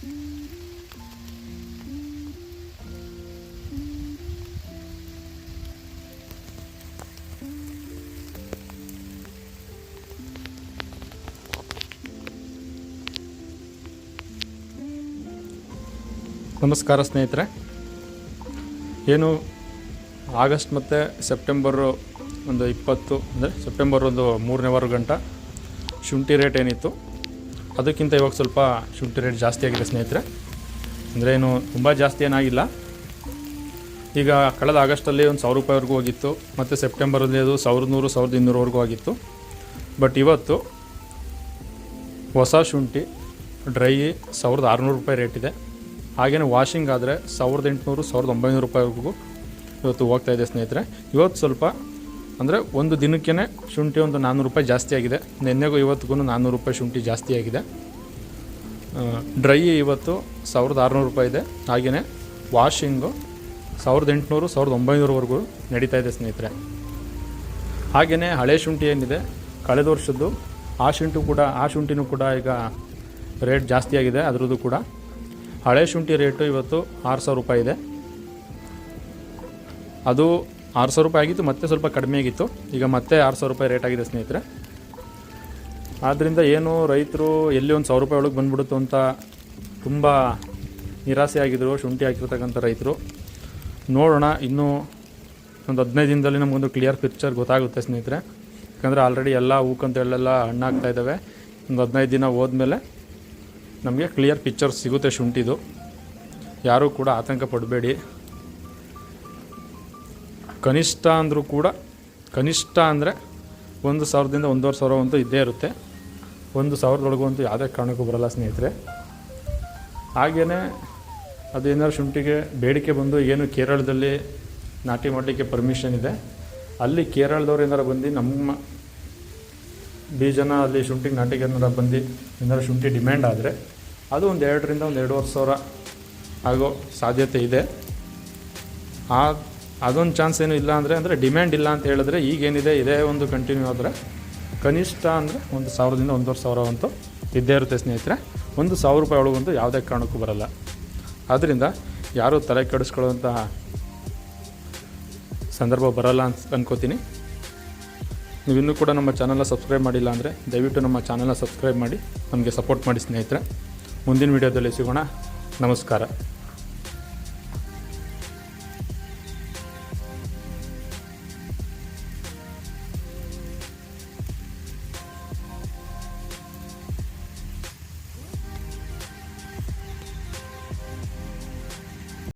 ನಮಸ್ಕಾರ ಸ್ನೇಹಿತರೆ. ಏನು ಆಗಸ್ಟ್ ಮತ್ತು ಸೆಪ್ಟೆಂಬರು ಒಂದು ಇಪ್ಪತ್ತು, ಅಂದರೆ ಸೆಪ್ಟೆಂಬರ್ ಒಂದು ಮೂರನೇ ವಾರ ಗಂಟ ಶುಂಠಿ ರೇಟ್ ಏನಿತ್ತು? ಅದಕ್ಕಿಂತ ಇವಾಗ ಸ್ವಲ್ಪ ಶುಂಠಿ ರೇಟ್ ಜಾಸ್ತಿ ಆಗಿದೆ ಸ್ನೇಹಿತರೆ. ಅಂದರೆ ಏನು ತುಂಬ ಜಾಸ್ತಿ ಏನಾಗಿಲ್ಲ ಈಗ ಕಳೆದ ಆಗಸ್ಟಲ್ಲಿ ಒಂದು ಸಾವಿರ ರೂಪಾಯಿವರೆಗೂ ಹೋಗಿತ್ತು. ಮತ್ತು ಸೆಪ್ಟೆಂಬರಲ್ಲಿ ಅದು ಸಾವಿರದ ನೂರು ಸಾವಿರದ ಇನ್ನೂರವರೆಗೂ ಆಗಿತ್ತು. ಬಟ್ ಇವತ್ತು ಹೊಸ ಶುಂಠಿ, ಡ್ರೈ ಸಾವಿರದ ಆರುನೂರು ರೂಪಾಯಿ ರೇಟ್ ಇದೆ. ಹಾಗೆಯೇ ವಾಷಿಂಗ್ ಆದರೆ ಸಾವಿರದ ಎಂಟುನೂರು, ಸಾವಿರದ ಒಂಬೈನೂರು ರೂಪಾಯಿವರೆಗೂ ಇವತ್ತು ಹೋಗ್ತಾ ಇದೆ ಸ್ನೇಹಿತರೆ. ಇವತ್ತು ಸ್ವಲ್ಪ ಅಂದರೆ ಒಂದು ದಿನಕ್ಕೇ ಶುಂಠಿ ಒಂದು ನಾನ್ನೂರು ರೂಪಾಯಿ ಜಾಸ್ತಿ ಆಗಿದೆ. ನಿನ್ನೆಗೂ ಇವತ್ತಿಗೂ ನಾನ್ನೂರು ರೂಪಾಯಿ ಶುಂಠಿ ಜಾಸ್ತಿ ಆಗಿದೆ. ಡ್ರೈ ಇವತ್ತು ಸಾವಿರದ ಆರುನೂರು ರೂಪಾಯಿ ಇದೆ. ಹಾಗೆಯೇ ವಾಷಿಂಗು ಸಾವಿರದ ಎಂಟುನೂರು, ಸಾವಿರದ ಒಂಬೈನೂರವರೆಗೂ ನಡೀತಾ ಇದೆ ಸ್ನೇಹಿತರೆ. ಹಾಗೆಯೇ ಹಳೆ ಶುಂಠಿ ಏನಿದೆ, ಕಳೆದ ವರ್ಷದ್ದು ಆ ಶುಂಠಿ ಕೂಡ, ಆ ಶುಂಠಿನೂ ಕೂಡ ಈಗ ರೇಟ್ ಜಾಸ್ತಿ ಆಗಿದೆ, ಅದರದ್ದು ಕೂಡ. ಹಳೆ ಶುಂಠಿ ರೇಟು ಇವತ್ತು ಆರು ಸಾವಿರ ರೂಪಾಯಿ ಇದೆ. ಅದು ಆರು ಸಾವಿರ ರೂಪಾಯಿ ಆಗಿತ್ತು, ಮತ್ತೆ ಸ್ವಲ್ಪ ಕಡಿಮೆ ಆಗಿತ್ತು. ಈಗ ಮತ್ತೆ ಆರು ಸಾವಿರ ರೂಪಾಯಿ ರೇಟ್ ಆಗಿದೆ ಸ್ನೇಹಿತರೆ. ಆದ್ದರಿಂದ ಏನು ರೈತರು ಎಲ್ಲಿ ಒಂದು ಸಾವಿರ ರೂಪಾಯಿ ಒಳಗೆ ಬಂದ್ಬಿಡುತ್ತೋ ಅಂತ ತುಂಬ ನಿರಾಸೆ ಆಗಿದ್ರು, ಶುಂಠಿ ಹಾಕಿರ್ತಕ್ಕಂಥ ರೈತರು. ನೋಡೋಣ, ಇನ್ನೂ ಒಂದು ಹದಿನೈದು ದಿನದಲ್ಲಿ ನಮಗೊಂದು ಕ್ಲಿಯರ್ ಪಿಕ್ಚರ್ ಗೊತ್ತಾಗುತ್ತೆ ಸ್ನೇಹಿತರೆ. ಯಾಕಂದರೆ ಆಲ್ರೆಡಿ ಎಲ್ಲ ಹೂಕಂತೇಳೆಲ್ಲ ಹಣ್ಣಾಗ್ತಾ ಇದ್ದಾವೆ ಒಂದು ಹದಿನೈದು ದಿನ ಹೋದ್ಮೇಲೆ ನಮಗೆ ಕ್ಲಿಯರ್ ಪಿಕ್ಚರ್ ಸಿಗುತ್ತೆ ಶುಂಠಿದು. ಯಾರೂ ಕೂಡ ಆತಂಕ ಪಡಬೇಡಿ. ಕನಿಷ್ಠ ಅಂದರೂ ಕೂಡ, ಕನಿಷ್ಠ ಅಂದರೆ ಒಂದು ಸಾವಿರದಿಂದ ಒಂದೂವರೆ ಸಾವಿರ ಅಂತೂ ಇದ್ದೇ ಇರುತ್ತೆ. ಒಂದು ಸಾವಿರದೊಳಗೂ ಅಂತೂ ಯಾವುದೇ ಕಾರಣಕ್ಕೂ ಬರಲ್ಲ ಸ್ನೇಹಿತರೆ. ಹಾಗೆಯೇ ಅದೇನಾದ್ರು ಶುಂಠಿಗೆ ಬೇಡಿಕೆ ಬಂದು ಏನು ಕೇರಳದಲ್ಲಿ ನಾಟಿ ಮಾಡಲಿಕ್ಕೆ ಪರ್ಮಿಷನ್ ಇದೆ. ಅಲ್ಲಿ ಕೇರಳದವ್ರು ಏನಾರು ಬಂದು ನಮ್ಮ ಬೀಜನ ಅಲ್ಲಿ ಶುಂಠಿಗೆ ನಾಟಿಗೆ ಏನಾರು ಬಂದು ಏನಾದ್ರು ಶುಂಠಿ ಡಿಮ್ಯಾಂಡ್ ಆದರೆ ಅದು ಒಂದು ಎರಡರಿಂದ ಒಂದು ಎರಡೂವರೆ ಸಾವಿರ ಆಗೋ ಸಾಧ್ಯತೆ ಇದೆ. ಆ ಅದೊಂದು ಚಾನ್ಸ್ ಏನು ಇಲ್ಲ ಅಂದರೆ ಅಂದರೆ ಡಿಮ್ಯಾಂಡ್ ಇಲ್ಲ ಅಂತ ಹೇಳಿದ್ರೆ ಈಗೇನಿದೆ ಇದೇ ಒಂದು ಕಂಟಿನ್ಯೂ ಆದರೆ ಕನಿಷ್ಠ ಅಂದರೆ ಒಂದು ಸಾವಿರದಿಂದ ಒಂದೂವರೆ ಸಾವಿರ ಅಂತೂ ಇದ್ದೇ ಇರುತ್ತೆ ಸ್ನೇಹಿತರೆ. ಒಂದು ಸಾವಿರ ರೂಪಾಯಿ ಒಳಗಂತೂ ಯಾವುದೇ ಕಾರಣಕ್ಕೂ ಬರಲ್ಲ. ಆದ್ದರಿಂದ ಯಾರೂ ತಲೆ ಕೆಡಿಸ್ಕೊಳ್ಳುವಂತಹ ಸಂದರ್ಭ ಬರಲ್ಲ ಅಂತ ಅನ್ಕೋತೀನಿ. ನೀವು ಇನ್ನೂ ಕೂಡ ನಮ್ಮ ಚಾನಲ್ನ ಸಬ್ಸ್ಕ್ರೈಬ್ ಮಾಡಿಲ್ಲ ಅಂದರೆ ದಯವಿಟ್ಟು ನಮ್ಮ ಚಾನಲ್ನ ಸಬ್ಸ್ಕ್ರೈಬ್ ಮಾಡಿ, ನಮಗೆ ಸಪೋರ್ಟ್ ಮಾಡಿ ಸ್ನೇಹಿತರೆ. ಮುಂದಿನ ವೀಡಿಯೋದಲ್ಲಿ ಸಿಗೋಣ. ನಮಸ್ಕಾರ.